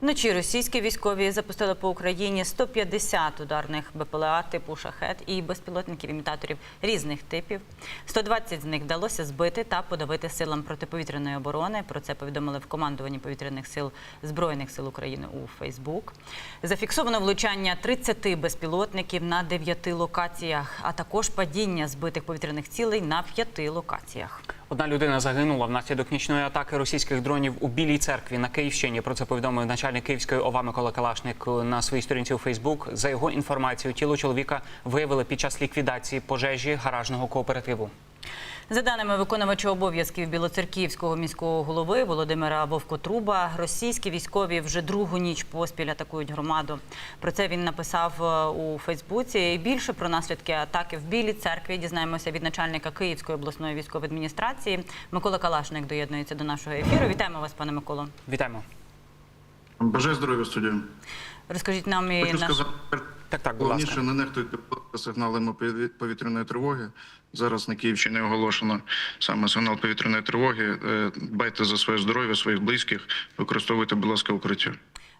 Вночі російські військові запустили по Україні 150 ударних БПЛА типу шахет і безпілотників імітаторів різних типів. 120 з них вдалося збити та подавити силам протиповітряної оборони. Про це повідомили в командуванні повітряних сил збройних сил України у Фейсбук. Зафіксовано влучання 30 безпілотників на 9 локаціях, а також падіння збитих повітряних цілей на 5 локаціях. Одна людина загинула внаслідок нічної атаки російських дронів у Білій церкві на Київщині. Про це повідомив начальник Київської ОВА Микола Калашник на своїй сторінці у Фейсбук. За його інформацією, тіло чоловіка виявили під час ліквідації пожежі гаражного кооперативу. За даними виконувача обов'язків білоцерківського міського голови Володимира Вовкотруба, російські військові вже другу ніч поспіль атакують громаду. Про це він написав е, у Фейсбуці. І більше про наслідки атаки в Білій церкві дізнаємося від начальника Київської обласної військової адміністрації. Микола Калашник доєднується до нашого ефіру. Вітаємо вас, пане Миколо. Вітаємо. Бажаю здоров'я студію. Розкажіть нам і Хочу наш... Так, так, будь головніше ласка. не нехтуйте сигналами пові- повітряної тривоги. Зараз на Київщині оголошено саме сигнал повітряної тривоги. Е, Дбайте за своє здоров'я, своїх близьких, використовуйте, будь ласка, укриття.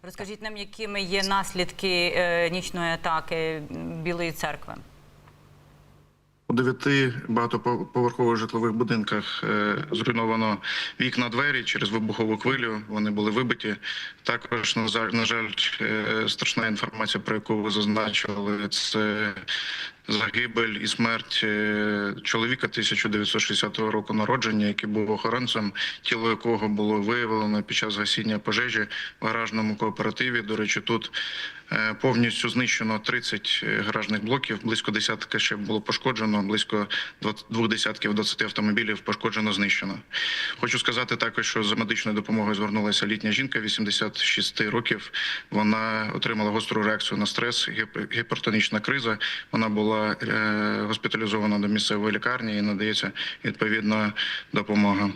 розкажіть нам, якими є наслідки е, нічної атаки Білої церкви. У дев'яти багатоповерхових житлових будинках е, зруйновано вікна двері через вибухову хвилю. Вони були вибиті. Також на жаль, е, страшна інформація, про яку ви зазначили, це загибель і смерть е, чоловіка 1960 року народження, який був охоронцем, тіло якого було виявлено під час гасіння пожежі в гаражному кооперативі. До речі, тут е, повністю знищено 30 гаражних блоків, близько десятка ще було пошкоджено, близько 20 двох десятків 20 автомобілів пошкоджено, знищено. Хочу сказати також, що за медичною допомогою звернулася літня жінка 86 років. Вона отримала гостру реакцію на стрес, гіп- гіпертонічна криза. Вона була е, госпіталізована до місцевої лікарні і надається відповідна допомога.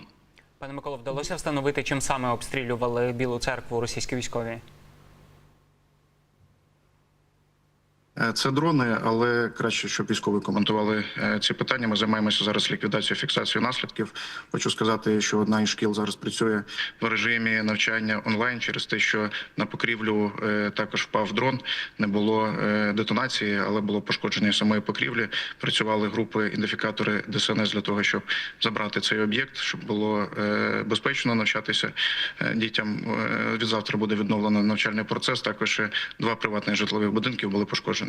Пане Миколо, вдалося встановити, чим саме обстрілювали Білу церкву російські військові? Е, Це дрони, але краще, щоб військові коментували е, ці питання. Ми займаємося зараз ліквідацією, фіксацією наслідків. Хочу сказати, що одна із шкіл зараз працює в режимі навчання онлайн через те, що на покрівлю е, також впав дрон. Не було е, детонації, але було пошкодження самої покрівлі. Працювали групи ідентифікатори ДСНС для того, щоб забрати цей об'єкт, щоб було е, безпечно навчатися Е, дітям. Е, Від завтра буде відновлено навчальний процес. Також два приватних житлових будинків були пошкоджені.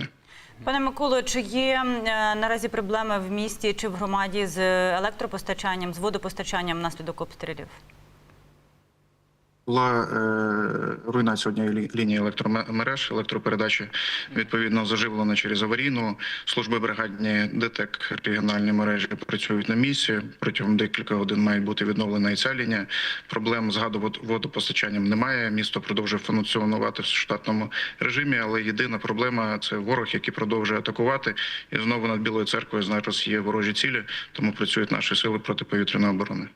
Пане Миколо, чи є е, наразі проблеми в місті чи в громаді з електропостачанням, з водопостачанням внаслідок обстрілів? Була е, руйнація однієї лі- лінії електромереж, електропередачі відповідно заживлено через аварійну. Служби бригадні ДТЕК регіональні мережі працюють на місці. Протягом декілька годин має бути відновлена і ця лінія. Проблем з водопостачанням немає. Місто продовжує функціонувати в штатному режимі, але єдина проблема це ворог, який продовжує атакувати. І знову над Білою церквою зараз є ворожі цілі, тому працюють наші сили протиповітряної оборони.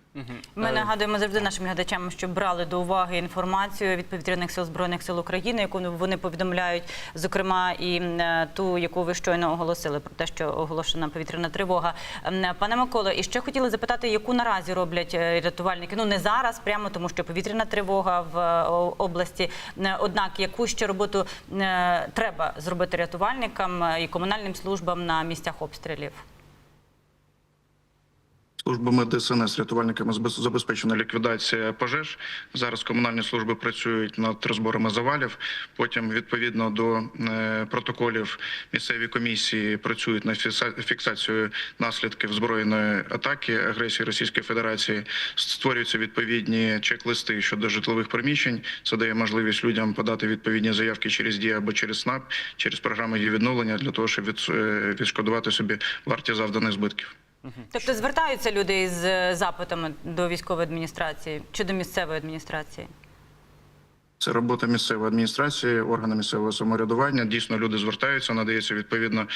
Ми нагадуємо завжди нашим глядачам, щоб брали до уваги інформацію від повітряних сил збройних сил України, яку вони повідомляють, зокрема і е, ту, яку ви щойно оголосили, про те, що оголошена повітряна тривога. Ем, Пане Миколо, і ще хотіли запитати, яку наразі роблять е, рятувальники? Ну не зараз, прямо тому, що повітряна тривога в е, області. Е, Однак, яку ще роботу е, треба зробити рятувальникам е, і комунальним службам на місцях обстрілів? Службами ДСНС рятувальниками забезпечена ліквідація пожеж. Зараз комунальні служби працюють над розборами завалів. Потім, відповідно до е, протоколів, місцеві комісії працюють фікса- фіксацією наслідків збройної атаки агресії Російської Федерації. Створюються відповідні чек-листи щодо житлових приміщень. Це дає можливість людям подати відповідні заявки через дію або через СНАП, через програми її відновлення для того, щоб е, відшкодувати собі вартість завданих збитків. Тобто звертаються люди із е, запитами до військової адміністрації чи до місцевої адміністрації? Це робота місцевої адміністрації, органи місцевого самоврядування. Дійсно, люди звертаються, надається відповідна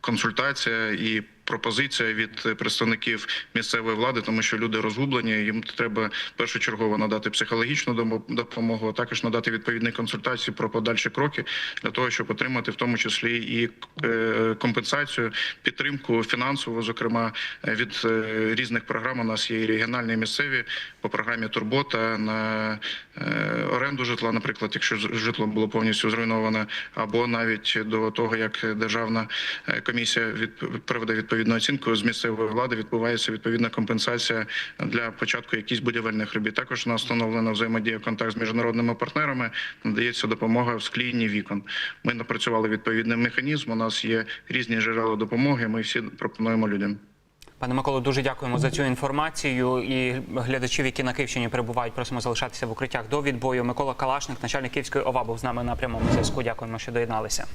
консультація і пропозиція від представників місцевої влади, тому що люди розгублені. Їм треба першочергово надати психологічну допомогу, а також надати відповідні консультації про подальші кроки для того, щоб отримати в тому числі і е, компенсацію, підтримку фінансову, зокрема е, від е, різних програм. У нас є і регіональні і місцеві по програмі Турбота на е, е, оренду житла, наприклад, якщо житло було повністю зруйноване, або навіть до того, як державна е, комісія від проведе відповідну оцінку з місцевої влади, відбувається відповідна компенсація для початку якихось будівельних робіт. Також у нас встановлена взаємодія контакт з міжнародними партнерами, надається допомога в склінні вікон. Ми напрацювали відповідний механізм. У нас є різні джерела допомоги. Ми всі пропонуємо людям. Пане Миколо, дуже дякуємо за цю інформацію. І глядачів, які на Київщині перебувають, просимо залишатися в укриттях до відбою. Микола Калашник, начальник Київської ОВА, був з нами на прямому зв'язку. Дякуємо, що доєдналися.